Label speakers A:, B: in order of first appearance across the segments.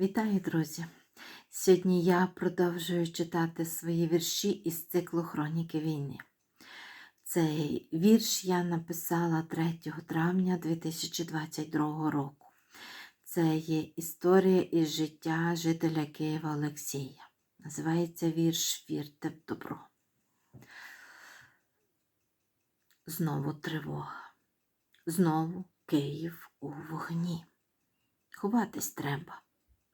A: Вітаю, друзі! Сьогодні я продовжую читати свої вірші із циклу Хроніки війни. Цей вірш я написала 3 травня 2022 року. Це є історія із життя жителя Києва Олексія. Називається вірш Вірте в добро. Знову тривога. Знову Київ у вогні. Ховатись треба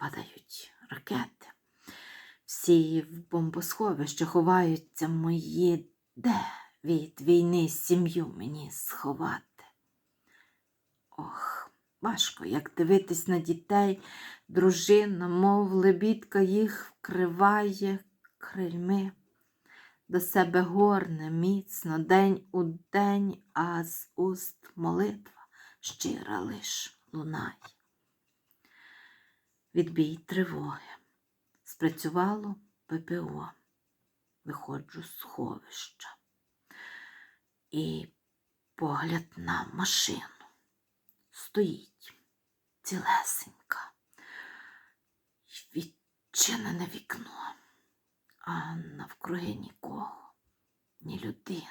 A: падають ракети. Всі в бомбосховище ховаються мої, де від війни сім'ю мені сховати. Ох, важко, як дивитись на дітей, дружина, мов лебідка їх вкриває крильми. До себе горне міцно день у день, а з уст молитва щира лиш лунає відбій тривоги. Спрацювало ППО. Виходжу з сховища. І погляд на машину. Стоїть цілесенька. Відчинене вікно, а навкруги нікого, ні людини.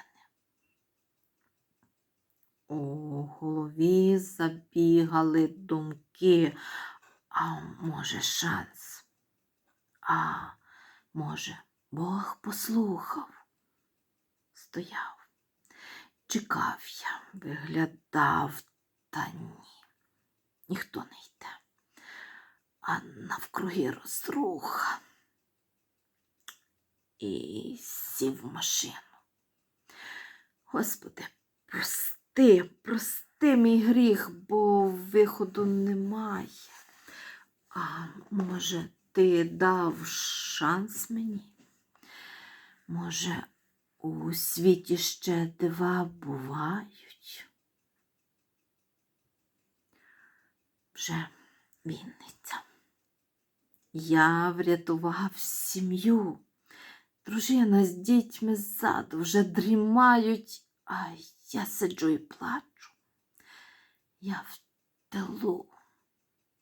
A: У голові забігали думки, а може, шанс? А може, Бог послухав? Стояв, чекав я, виглядав, та ні, ніхто не йде, а навкруги розруха. І сів в машину. Господи, прости, прости мій гріх, бо виходу немає. А може, ти дав шанс мені? Може, у світі ще дива бувають? Вже Вінниця. Я врятував сім'ю. Дружина з дітьми ззаду вже дрімають, а я сиджу і плачу. Я в тилу.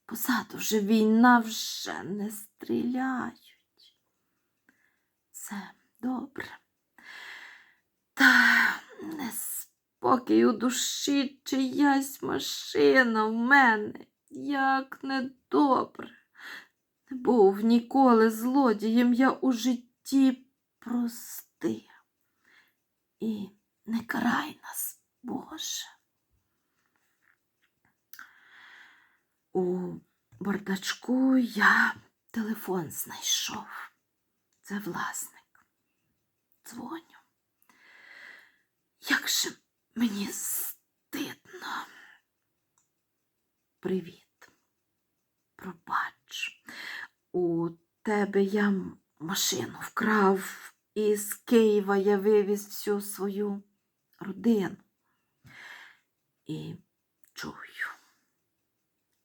A: Позаду вже війна вже не стріляють. Все добре. Та неспокій у душі чиясь машина в мене, як недобре. Не був ніколи злодієм я у житті прости. І не карай нас, Боже. У бардачку я телефон знайшов. Це власник. Дзвоню. Як же мені стидно. Привіт. Пробач, у тебе я машину вкрав, і з Києва я вивіз всю свою родину. І чую.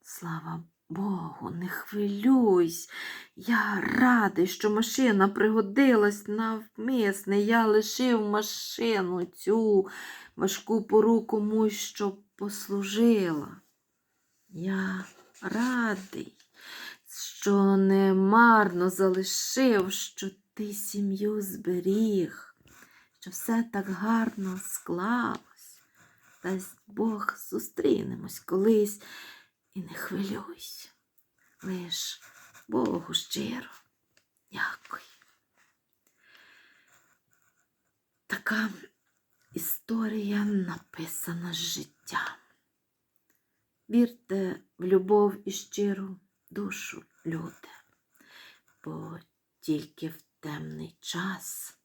A: Слава Богу, не хвилюйсь. Я радий, що машина пригодилась навмисне. Я лишив машину цю важку пору комусь, щоб послужила. Я радий, що не марно залишив, що ти сім'ю зберіг, що все так гарно склалось. Дасть Бог зустрінемось колись. І не хвилюйся, лиш Богу щиро дякую. Така історія написана з життя. Вірте в любов і щиру душу, люди, бо тільки в темний час,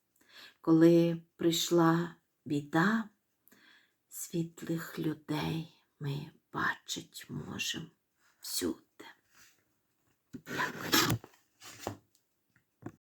A: коли прийшла біда, світлих людей ми бачить можемо всюди. Дякую.